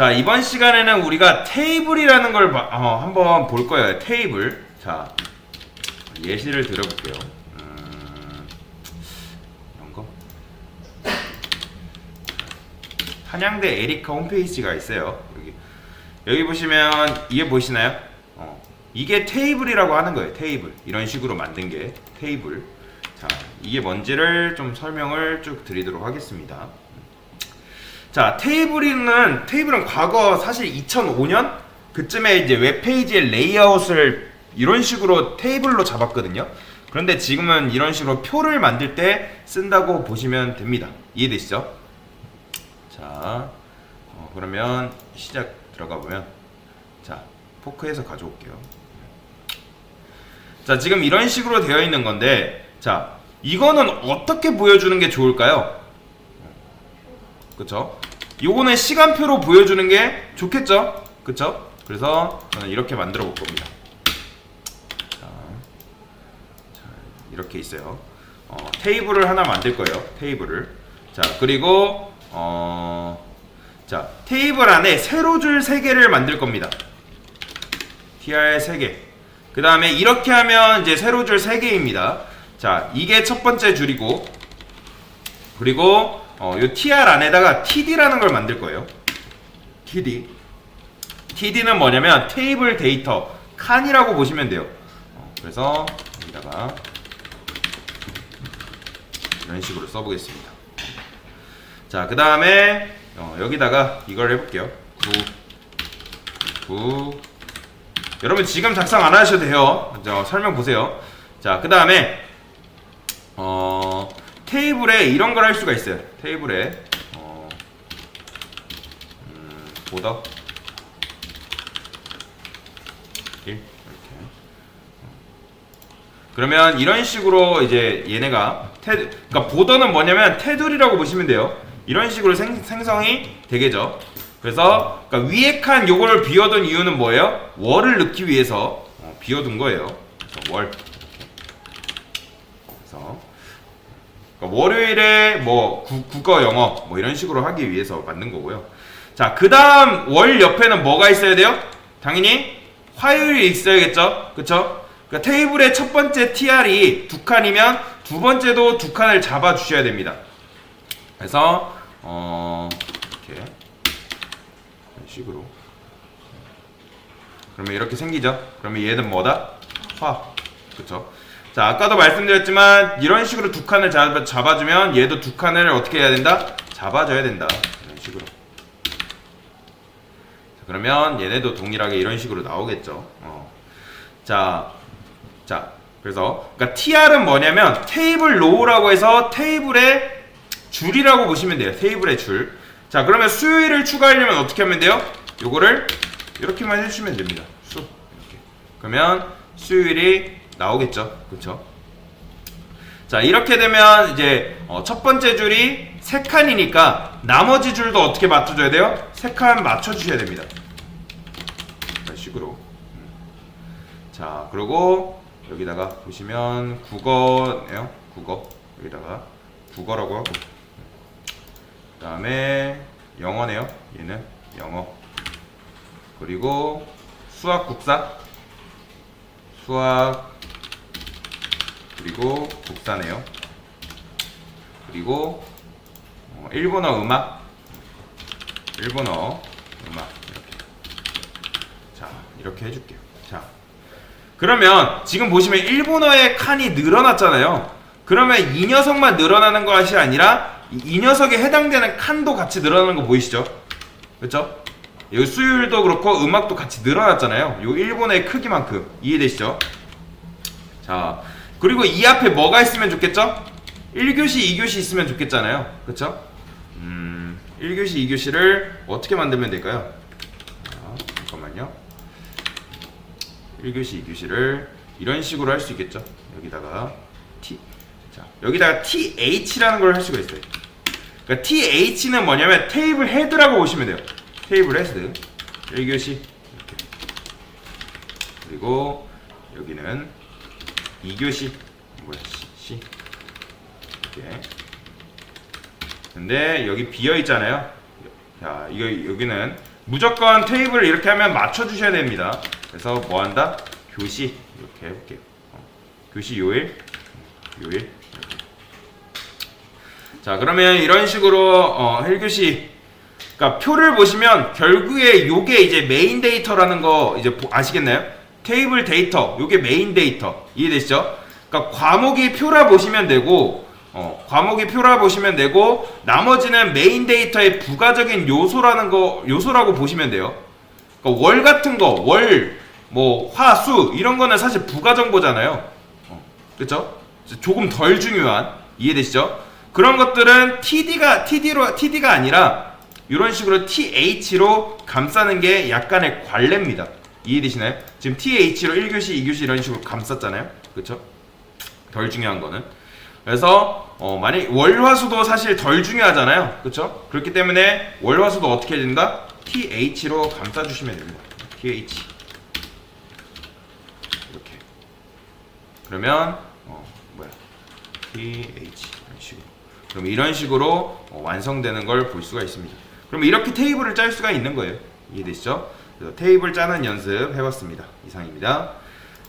자, 이번 시간에는 우리가 테이블이라는 걸 봐- 어, 한번 볼 거예요. 테이블. 자, 예시를 들어볼게요. 음, 이런 거. 한양대 에리카 홈페이지가 있어요. 여기. 여기 보시면 이게 보이시나요? 어, 이게 테이블이라고 하는 거예요. 테이블. 이런 식으로 만든 게 테이블. 자, 이게 뭔지를 좀 설명을 쭉 드리도록 하겠습니다. 자, 테이블은 테이블은 과거 사실 2005년 그쯤에 이제 웹페이지의 레이아웃을 이런 식으로 테이블로 잡았거든요. 그런데 지금은 이런 식으로 표를 만들 때 쓴다고 보시면 됩니다. 이해되시죠? 자, 어, 그러면 시작 들어가 보면 자, 포크에서 가져올게요. 자, 지금 이런 식으로 되어 있는 건데 자, 이거는 어떻게 보여주는 게 좋을까요? 그쵸? 요거는 시간표로 보여주는 게 좋겠죠? 그쵸? 그래서 저는 이렇게 만들어 볼 겁니다. 자, 자, 이렇게 있어요. 어, 테이블을 하나 만들 거예요. 테이블을. 자, 그리고 어, 자, 테이블 안에 세로 줄 3개를 만들 겁니다. TR 3개. 그 다음에 이렇게 하면 이제 세로 줄 3개입니다. 자, 이게 첫 번째 줄이고, 그리고 어, 요 TR 안에다가 TD라는 걸 만들 거예요. TD. TD는 뭐냐면 테이블 데이터 칸이라고 보시면 돼요. 어, 그래서 여기다가 이런 식으로 써보겠습니다. 자, 그 다음에 어, 여기다가 이걸 해볼게요. 9, 9. 여러분 지금 작성 안 하셔도 돼요. 저 설명 보세요. 자, 그 다음에 어, 테이블에 이런 걸 할 수가 있어요. 테이블에 어, 음, 보더 1 이렇게. 그러면 이런 식으로 이제 얘네가 테, 그러니까 보더는 뭐냐면 테두리라고 보시면 돼요. 이런 식으로 생, 생성이 되겠죠. 그래서 그러니까 위에 칸 요거를 비워둔 이유는 뭐예요? 월을 넣기 위해서 어, 비워둔 거예요. 그래서 월. 그래서 그러니까 월요일에 뭐 구- 국어 영어 뭐 이런 식으로 하기 위해서 만든 거고요. 자, 그 다음 월 옆에는 뭐가 있어야 돼요? 당연히 화요일이 있어야겠죠. 그쵸? 그러니까 테이블의 첫 번째 TR이 두 칸이면 두 번째도 두 칸을 잡아 주셔야 됩니다. 그래서 어 이렇게 이런 식으로 그러면 이렇게 생기죠. 그러면 얘는 뭐다? 화. 그쵸? 자, 아까도 말씀드렸지만 이런 식으로 두 칸을 잡아, 잡아주면 얘도 두 칸을 어떻게 해야 된다? 잡아줘야 된다. 이런 식으로. 자, 그러면 얘네도 동일하게 이런 식으로 나오겠죠. 어. 자, 자, 그래서 그러니까 TR은 뭐냐면 테이블 로우라고 해서 테이블의 줄이라고 보시면 돼요. 테이블의 줄. 자, 그러면 수요일을 추가하려면 어떻게 하면 돼요? 요거를 이렇게만 해주시면 됩니다. 수 이렇게. 그러면 수요일이 나오겠죠. 그렇죠? 자, 이렇게 되면 이제 어, 첫 번째 줄이 세 칸이니까 나머지 줄도 어떻게 맞춰 줘야 돼요? 세 칸 맞춰 주셔야 됩니다. 이런 식으로. 음. 자, 그리고 여기다가 보시면 국어네요. 국어. 여기다가 국어라고 하고. 그 다음에 영어네요. 얘는 영어. 그리고 수학 국사. 수학. 그리고 국사네요. 그리고 어, 일본어 음악. 일본어 음악. 이렇게. 자, 이렇게 해줄게요. 자. 그러면 지금 보시면 일본어의 칸이 늘어났잖아요. 그러면 이 녀석만 늘어나는 것이 아니라 이, 이 녀석에 해당되는 칸도 같이 늘어나는 거 보이시죠? 그렇죠? 여기 수요일도 그렇고 음악도 같이 늘어났잖아요. 요 일본의 크기만큼 이해되시죠? 자, 그리고 이 앞에 뭐가 있으면 좋겠죠? 1교시, 2교시 있으면 좋겠잖아요. 그렇죠? 음, 1교시, 2교시를 어떻게 만들면 될까요? 자, 잠깐만요. 1교시, 2교시를 이런 식으로 할 수 있겠죠. 여기다가 T 자, 여기다가 TH라는 걸 할 수가 있어요. 그러니까 TH는 뭐냐면 테이블 헤드라고 보시면 돼요. 테이블 헤드 1교시 이렇게. 그리고 여기는 2교시 뭐야 시, 시. 이렇게. 근데 여기 비어 있잖아요. 자, 이거 여기는 무조건 테이블을 이렇게 하면 맞춰 주셔야 됩니다. 그래서 뭐 한다? 교시 이렇게 해볼게요. 어, 교시 요일 요일. 자 그러면 이런 식으로 어, 1교시 그러니까 표를 보시면 결국에 요게 이제 메인 데이터라는 거 이제 보- 아시겠나요? 테이블 데이터 요게 메인 데이터 이해되시죠? 그러니까 과목이 표라 보시면 되고 어, 과목이 표라 보시면 되고 나머지는 메인 데이터의 부가적인 요소라는 거 요소라고 보시면 돼요. 그러니까 월 같은 거, 월, 뭐 화 수 이런 거는 사실 부가 정보잖아요. 어, 그렇죠? 조금 덜 중요한 이해되시죠? 그런 것들은 TD가 TD로 TD가 아니라 이런 식으로 TH로 감싸는 게 약간의 관례입니다. 이해되시나요? 지금 TH로 1교시, 2교시 이런 식으로 감쌌잖아요. 그렇죠? 덜 중요한 거는. 그래서 어, 만약 월화수도 사실 덜 중요하잖아요. 그렇죠? 그렇기 때문에 월화수도 어떻게 해야 된다? TH로 감싸 주시면 됩니다. TH. 이렇게. 그러면 어, 뭐야? TH 이런 식으로. 그럼 이런 식으로 어, 완성되는 걸 볼 수가 있습니다. 그럼 이렇게 테이블을 짤 수가 있는 거예요. 이해되시죠? 그래서 테이블 짜는 연습 해봤습니다. 이상입니다.